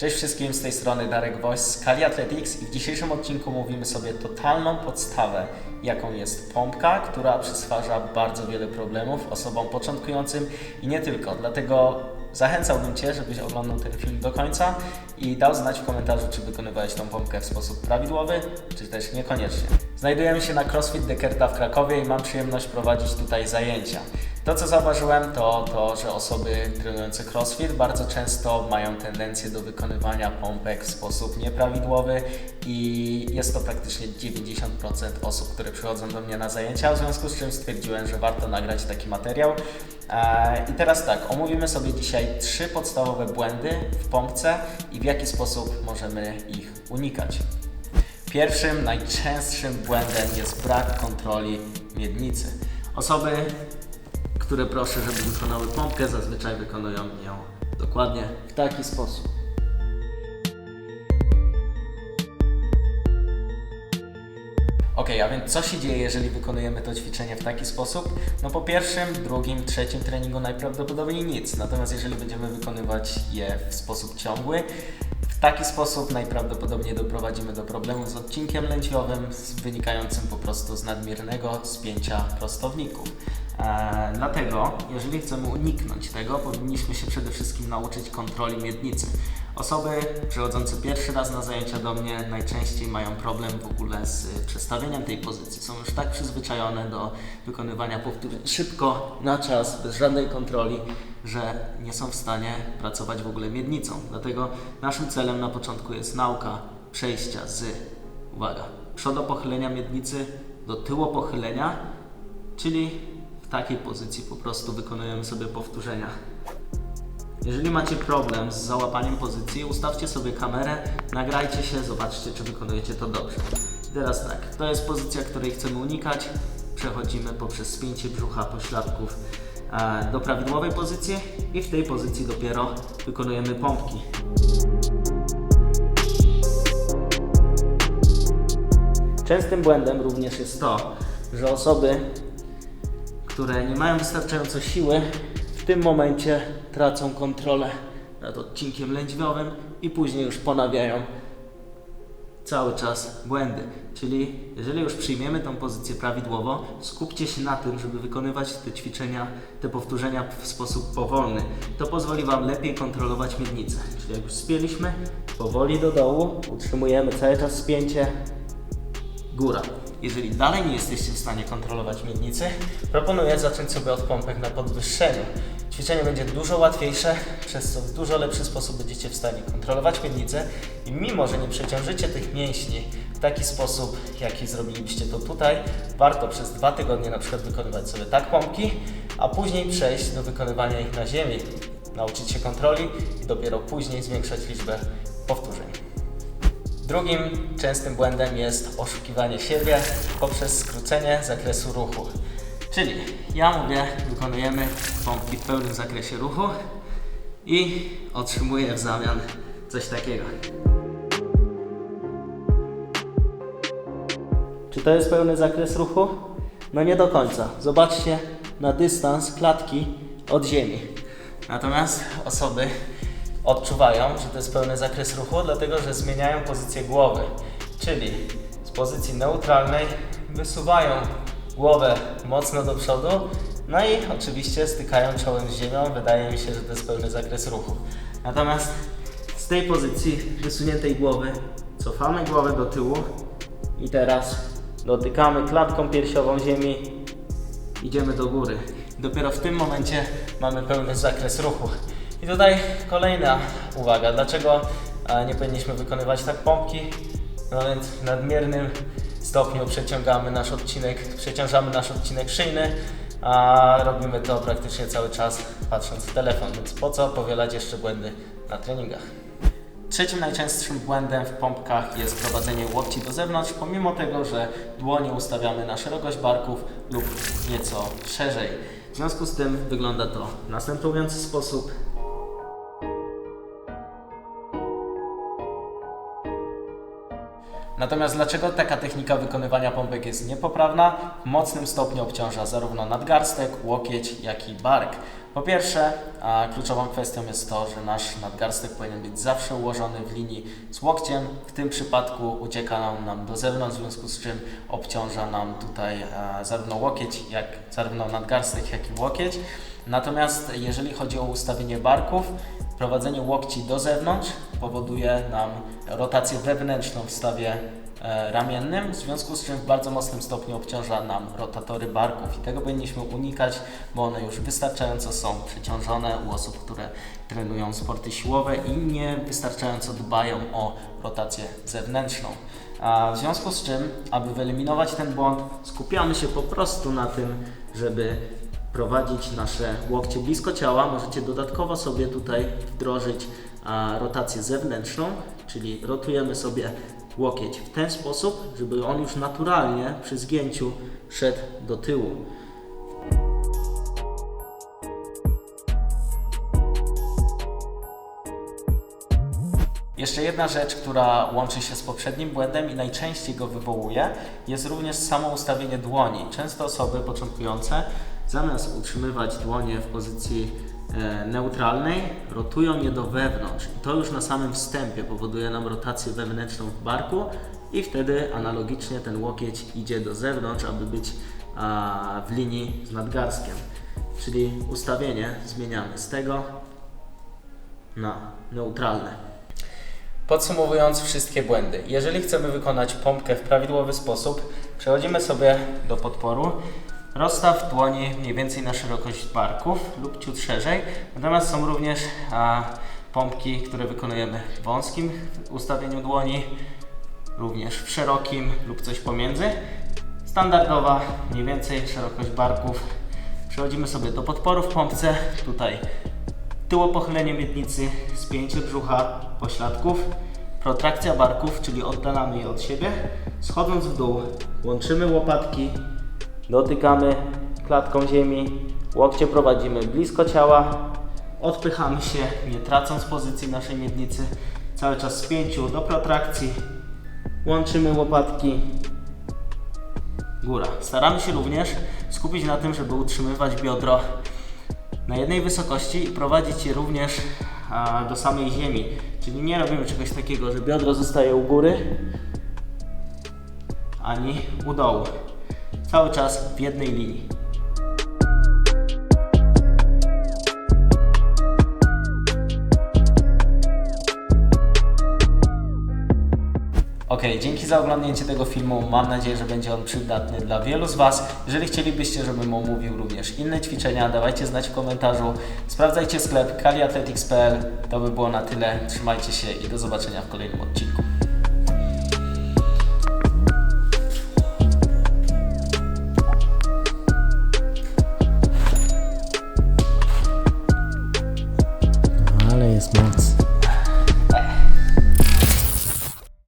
Cześć wszystkim, z tej strony Darek Woś z Kali Athletics i w dzisiejszym odcinku mówimy sobie totalną podstawę, jaką jest pompka, która przysparza bardzo wiele problemów osobom początkującym i nie tylko. Dlatego zachęcałbym Cię, żebyś oglądał ten film do końca i dał znać w komentarzu, czy wykonywałeś tą pompkę w sposób prawidłowy, czy też niekoniecznie. Znajdujemy się na CrossFit Dekerta w Krakowie i mam przyjemność prowadzić tutaj zajęcia. To, co zauważyłem, to to, że osoby trenujące crossfit bardzo często mają tendencję do wykonywania pompek w sposób nieprawidłowy i jest to praktycznie 90% osób, które przychodzą do mnie na zajęcia, w związku z czym stwierdziłem, że warto nagrać taki materiał. Eee, I teraz tak, omówimy sobie dzisiaj trzy podstawowe błędy w pompce i w jaki sposób możemy ich unikać. Pierwszym, najczęstszym błędem jest brak kontroli miednicy. Osoby, które proszę, żeby wykonały pompkę, zazwyczaj wykonują ją dokładnie w taki sposób. Ok, a więc co się dzieje, jeżeli wykonujemy to ćwiczenie w taki sposób? No po pierwszym, drugim, trzecim treningu najprawdopodobniej nic. Natomiast jeżeli będziemy wykonywać je w sposób ciągły, w taki sposób najprawdopodobniej doprowadzimy do problemu z odcinkiem lędźwiowym, wynikającym po prostu z nadmiernego spięcia prostowników. Eee, dlatego, jeżeli chcemy uniknąć tego, powinniśmy się przede wszystkim nauczyć kontroli miednicy. Osoby przychodzące pierwszy raz na zajęcia do mnie najczęściej mają problem w ogóle z y, przestawieniem tej pozycji. Są już tak przyzwyczajone do wykonywania powtórzeń szybko, na czas, bez żadnej kontroli, że nie są w stanie pracować w ogóle miednicą. Dlatego naszym celem na początku jest nauka przejścia z, uwaga, przodopochylenia miednicy do tyłopochylenia, czyli takiej pozycji po prostu wykonujemy sobie powtórzenia. Jeżeli macie problem z załapaniem pozycji, ustawcie sobie kamerę, nagrajcie się, zobaczcie, czy wykonujecie to dobrze. Teraz tak, to jest pozycja, której chcemy unikać. Przechodzimy poprzez spięcie brzucha, pośladków e, do prawidłowej pozycji i w tej pozycji dopiero wykonujemy pompki. Częstym błędem również jest to, że osoby, które nie mają wystarczająco siły, w tym momencie tracą kontrolę nad odcinkiem lędźwiowym i później już ponawiają cały czas błędy. Czyli jeżeli już przyjmiemy tą pozycję prawidłowo, skupcie się na tym, żeby wykonywać te ćwiczenia, te powtórzenia w sposób powolny. To pozwoli Wam lepiej kontrolować miednicę. Czyli jak już spięliśmy, powoli do dołu, utrzymujemy cały czas spięcie, góra. Jeżeli dalej nie jesteście w stanie kontrolować miednicy, proponuję zacząć sobie od pompek na podwyższeniu. Ćwiczenie będzie dużo łatwiejsze, przez co w dużo lepszy sposób będziecie w stanie kontrolować miednicę i mimo, że nie przeciążycie tych mięśni w taki sposób, jaki zrobilibyście to tutaj, warto przez dwa tygodnie na przykład wykonywać sobie tak pompki, a później przejść do wykonywania ich na ziemi, nauczyć się kontroli i dopiero później zwiększać liczbę powtórzeń. Drugim częstym błędem jest oszukiwanie siebie poprzez skrócenie zakresu ruchu. Czyli ja mówię, wykonujemy pompki w pełnym zakresie ruchu i otrzymuję w zamian coś takiego. Czy to jest pełny zakres ruchu? No nie do końca. Zobaczcie na dystans klatki od ziemi. Natomiast osoby odczuwają, że to jest pełny zakres ruchu, dlatego że zmieniają pozycję głowy. Czyli z pozycji neutralnej wysuwają głowę mocno do przodu, no i oczywiście stykają czołem z ziemią. Wydaje mi się, że to jest pełny zakres ruchu. Natomiast z tej pozycji wysuniętej głowy cofamy głowę do tyłu i teraz dotykamy klatką piersiową ziemi idziemy do góry. Dopiero w tym momencie mamy pełny zakres ruchu. I tutaj kolejna uwaga, dlaczego e, nie powinniśmy wykonywać tak pompki? No więc w nadmiernym stopniu przeciągamy nasz odcinek, przeciążamy nasz odcinek szyjny, a robimy to praktycznie cały czas patrząc w telefon, więc po co powielać jeszcze błędy na treningach? Trzecim najczęstszym błędem w pompkach jest prowadzenie łokci do zewnątrz, pomimo tego, że dłonie ustawiamy na szerokość barków lub nieco szerzej. W związku z tym wygląda to w następujący sposób. Natomiast dlaczego taka technika wykonywania pompek jest niepoprawna? W mocnym stopniu obciąża zarówno nadgarstek, łokieć, jak i bark. Po pierwsze, a kluczową kwestią jest to, że nasz nadgarstek powinien być zawsze ułożony w linii z łokciem. W tym przypadku ucieka nam, nam do zewnątrz, w związku z czym obciąża nam tutaj zarówno łokieć, jak zarówno nadgarstek, jak i łokieć. Natomiast jeżeli chodzi o ustawienie barków, prowadzenie łokci do zewnątrz powoduje nam rotację wewnętrzną w stawie e, ramiennym, w związku z czym w bardzo mocnym stopniu obciąża nam rotatory barków i tego powinniśmy unikać, bo one już wystarczająco są przeciążone u osób, które trenują sporty siłowe i nie wystarczająco dbają o rotację zewnętrzną. A w związku z czym, aby wyeliminować ten błąd, skupiamy się po prostu na tym, żeby prowadzić nasze łokcie blisko ciała. Możecie dodatkowo sobie tutaj wdrożyć a, rotację zewnętrzną, czyli rotujemy sobie łokieć w ten sposób, żeby on już naturalnie przy zgięciu szedł do tyłu. Jeszcze jedna rzecz, która łączy się z poprzednim błędem i najczęściej go wywołuje, jest również samo ustawienie dłoni. Często osoby początkujące zamiast utrzymywać dłonie w pozycji e, neutralnej, rotują je do wewnątrz. To już na samym wstępie powoduje nam rotację wewnętrzną w barku i wtedy analogicznie ten łokieć idzie do zewnątrz, aby być w linii z nadgarstkiem. Czyli ustawienie zmieniamy z tego na neutralne. Podsumowując wszystkie błędy, jeżeli chcemy wykonać pompkę w prawidłowy sposób, przechodzimy sobie do podporu. Rozstaw dłoni mniej więcej na szerokość barków lub ciut szerzej. Natomiast są również a, pompki, które wykonujemy w wąskim ustawieniu dłoni, również w szerokim lub coś pomiędzy. Standardowa mniej więcej szerokość barków. Przechodzimy sobie do podporu w pompce. Tutaj tyłopochylenie miednicy, spięcie brzucha, pośladków, protrakcja barków, czyli oddalamy je od siebie. Schodząc w dół, łączymy łopatki, dotykamy klatką ziemi, łokcie prowadzimy blisko ciała, odpychamy się, nie tracąc pozycji naszej miednicy, cały czas w spięciu do protrakcji, łączymy łopatki, góra. Staramy się również skupić na tym, żeby utrzymywać biodro na jednej wysokości i prowadzić je również do samej ziemi. Czyli nie robimy czegoś takiego, że biodro zostaje u góry, ani u dołu. Cały czas w jednej linii. Ok, dzięki za oglądnięcie tego filmu. Mam nadzieję, że będzie on przydatny dla wielu z Was. Jeżeli chcielibyście, żebym omówił również inne ćwiczenia, dawajcie znać w komentarzu. Sprawdzajcie sklep kaliathletics.pl. To by było na tyle. Trzymajcie się i do zobaczenia w kolejnym odcinku. Yeah.